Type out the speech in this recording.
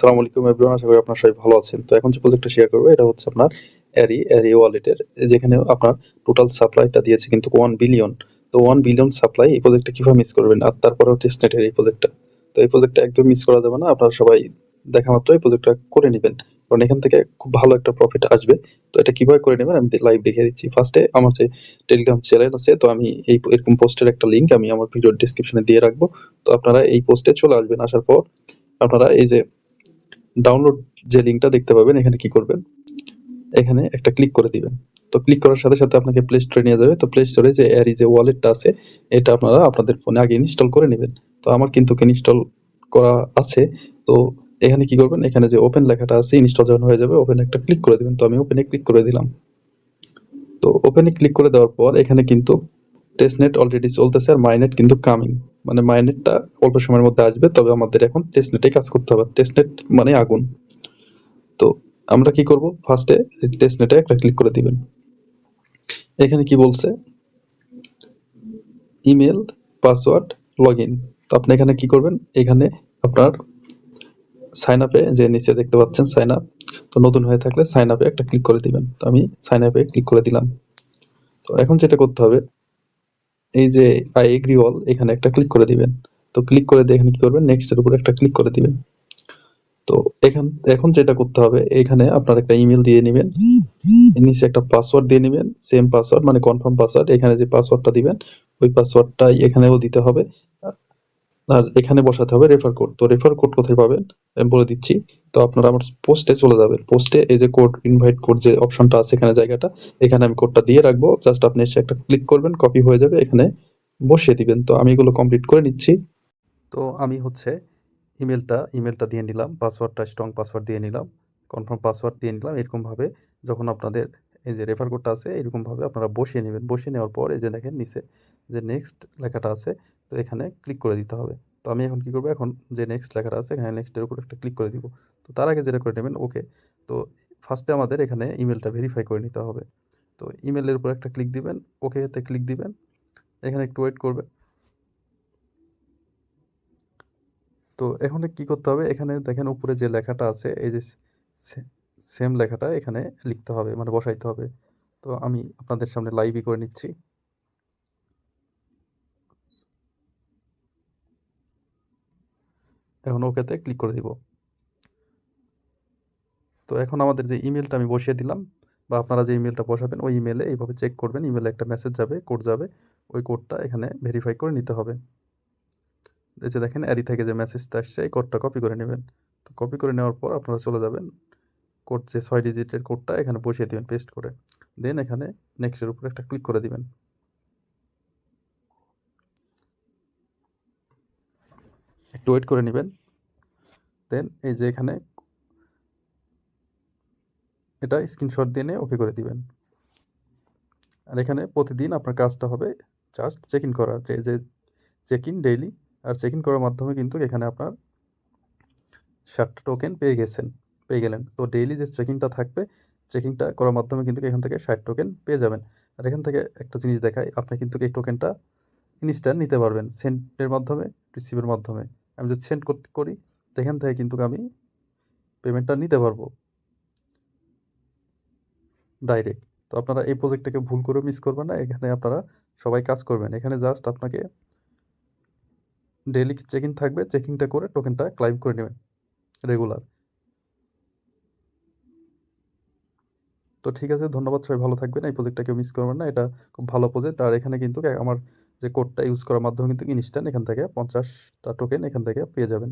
আসসালামু আলাইকুম এভরিওয়ান আশা করি আপনারা সবাই ভালো আছেন। তো এখন যে প্রজেক্টটা শেয়ার করব, এটা হচ্ছে আপনার অ্যারি অ্যারি ওয়ালেটের যেখানে আপনার টোটাল সাপ্লাইটা দিয়েছে কিন্তু ওয়ান বিলিয়ন তো ওয়ান বিলিয়ন সাপ্লাই এই প্রজেক্টটা কীভাবে মিস করবেন? আর তারপরে হচ্ছে স্নেটের এই প্রজেক্টটা তো এই প্রজেক্টটা একদম মিস করা যাবে না, আপনারা সবাই দেখা মাত্র এই প্রজেক্টটা করে নেবেন। কারণ এখান থেকে খুব ভালো একটা প্রফিট আসবে। তো এটা কীভাবে করে নেবেন আমি লাইভ দেখিয়ে দিচ্ছি। ফার্স্টে আমার যে টেলিগ্রাম চ্যানেল আছে, তো আমি এই এরকম পোস্টের একটা লিঙ্ক আমি আমার ভিডিওর ডিসক্রিপশনে দিয়ে রাখব। তো আপনারা এই পোস্টে চলে আসবেন, আসার পর আপনারা এই যে ডাউনলোড যে লিঙ্কটা দেখতে পাবেন, এখানে কি করবেন? এখানে একটা ক্লিক করে দিবেন। তো ক্লিক করার সাথে সাথে আপনাকে প্লে স্টোরে নিয়ে যাবে। তো প্লে স্টোরে যে অ্যারি যে ওয়ালেটটা আছে, এটা আপনারা আপনাদের ফোনে আগে ইনস্টল করে নেবেন। তো আমার কিন্তু ইনস্টল করা আছে। তো এখানে কি করবেন? এখানে যে ওপেন লেখাটা আছে ইনস্টল যখন হয়ে যাবে ওপেন একটা ক্লিক করে দিবেন। তো আমি ওপেনে ক্লিক করে দিলাম। তো ওপেনে ক্লিক করে দেওয়ার পর, এখানে কিন্তু টেস্টনেট অলরেডি চলতেছে আর মাইনেট কিন্তু কামিং মানে মাইনেটটা অল্প সময়ের মধ্যে আসবে, তবে আমাদের এখন টেস্টনেটে কাজ করতে হবে। টেস্টনেট মানে আগুন। তো আমরা কি করব? ফার্স্টে টেস্টনেটে একটা ক্লিক করে দিবেন। এখানে কি বলছে? ইমেল পাসওয়ার্ড লগ ইন তো আপনি এখানে কি করবেন? এখানে আপনার সাইন আপে যে নিচে দেখতে পাচ্ছেন সাইন আপ তো নতুন হয়ে থাকলে সাইন আপে একটা ক্লিক করে দিবেন। তো আমি সাইন আপে ক্লিক করে দিলাম। তো এখন যেটা করতে হবে এই যে আই এগ্রি অল এখানে একটা ক্লিক করে দিবেন। তো ক্লিক করে দিয়ে এখানে কি করবেন? নেক্সট এর উপর একটা ক্লিক করে দিবেন। তো এখান এখন যেটা করতে হবে এখানে আপনার একটা ইমেল দিয়ে নেবেন। নিচে একটা পাসওয়ার্ড দিয়ে নেবেন সেম পাসওয়ার্ড মানে কনফার্ম পাসওয়ার্ড এখানে যে পাসওয়ার্ডটা দিবেন ওই পাসওয়ার্ডটাই এখানেও দিতে হবে। আর এখানে বসাতে হবে রেফার কোড তো রেফার কোড কোথায় পাবেন? আমি বলে দিচ্ছি। তো আপনারা আমার পোস্টে চলে যাবেন। পোস্টে এই যে কোড ইনভাইট কোড যে অপশনটা আছে এখানে জায়গাটা, এখানে আমি কোডটা দিয়ে রাখব। জাস্ট আপনি এসে একটা ক্লিক করবেন কপি হয়ে যাবে, এখানে বসিয়ে দিবেন। তো আমি এগুলো কমপ্লিট করে নিচ্ছি। তো আমি হচ্ছে ইমেলটা ইমেলটা দিয়ে নিলাম পাসওয়ার্ডটা স্ট্রং পাসওয়ার্ড দিয়ে নিলাম কনফার্ম পাসওয়ার্ড দিয়ে নিলাম। এরকমভাবে যখন আপনাদের এই যে রেফার কোডটা আছে, এরকমভাবে আপনারা বসিয়ে নেবেন। বসিয়ে নেওয়ার পর এই যে দেখেন নিচে যে নেক্সট লেখাটা আছে, তো এখানে ক্লিক করে দিতে হবে। তো আমি এখন কী করব? এখন যে নেক্সট লেখাটা আছে, এখানে নেক্সটের উপর একটা ক্লিক করে দিব। তো তার আগে যেটা করে নেবেন ওকে তো ফার্স্টে আমাদের এখানে ইমেলটা ভেরিফাই করে নিতে হবে। তো ইমেলের উপর একটা ক্লিক দিবেন ওকেতে ক্লিক দিবেন। এখানে একটু ওয়েট করবে তো এখানে কি করতে হবে? এখানে দেখেন উপরে যে লেখাটা আছে, এই যে সেম লেখাটা এখানে লিখতে হবে মানে বসাইতে হবে। তো আমি আপনাদের সামনে লাইভই করে নিচ্ছি। এখন ওকেতে ক্লিক করে দিব। তো এখন আমাদের যে ইমেলটা আমি বসিয়ে দিলাম বা আপনারা যে ইমেলটা বসাবেন, ওই ইমেলে এইভাবে চেক করবেন ইমেলে একটা মেসেজ যাবে কোড যাবে, ওই কোডটা এখানে ভেরিফাই করে নিতে হবে। এই যে দেখেন অ্যারি থেকে যে মেসেজটা আসছে, এই কোডটা কপি করে নেবেন। তো কপি করে নেওয়ার পর আপনারা চলে যাবেন কোড যে ছয় ডিজিটের কোডটা এখানে বসিয়ে দিবেন পেস্ট করে। দেন এখানে নেক্সটের উপর একটা ক্লিক করে দিবেন। একটু ওয়েট করে নেবেন। দেন এই যে এখানে এটা স্ক্রিনশট দিয়ে নিয়ে ওকে করে দিবেন। আর এখানে প্রতিদিন আপনার কাজটা হবে জাস্ট চেক ইন করা যে যে চেক ইন ডেইলি আর চেক ইন করার মাধ্যমে কিন্তু এখানে আপনার ষাটটা টোকেন পেয়ে গেছেন, পেয়ে গেলেন। তো ডেইলি যে চেকিংটা থাকবে চেকিংটা করার মাধ্যমে কিন্তু এখান থেকে ষাট টোকেন পেয়ে যাবেন। আর এখান থেকে একটা জিনিস দেখায় আপনি কিন্তু এই টোকেনটা ইনস্ট্যান্ট নিতে পারবেন সেন্টের মাধ্যমে রিসিভের মাধ্যমে। আমি যদি সেন্ড করতে করি, সেখান থেকে কিন্তু আমি পেমেন্টটা নিতে পারব। ডাইরেক্ট তো আপনারা এই প্রজেক্টটাকে ভুল করে মিস করবেন না, এখানে আপনারা সবাই কাজ করবেন। এখানে জাস্ট আপনাকে ডেলি চেকিং থাকবে চেকিংটা করে টোকেনটা ক্লাইম করে নেবেন রেগুলার তো ঠিক আছে, ধন্যবাদ সবাই, ভালো থাকবেন, এই প্রজেক্টটা কেউ মিস করবেন না, এটা খুব ভালো প্রজেক্ট আর এখানে কিন্তু আমার যে কোডটা ইউজ করার মাধ্যমে কিন্তু ইনস্ট্যান্ট এখান থেকে পঞ্চাশটা টোকেন এখান থেকে পেয়ে যাবেন।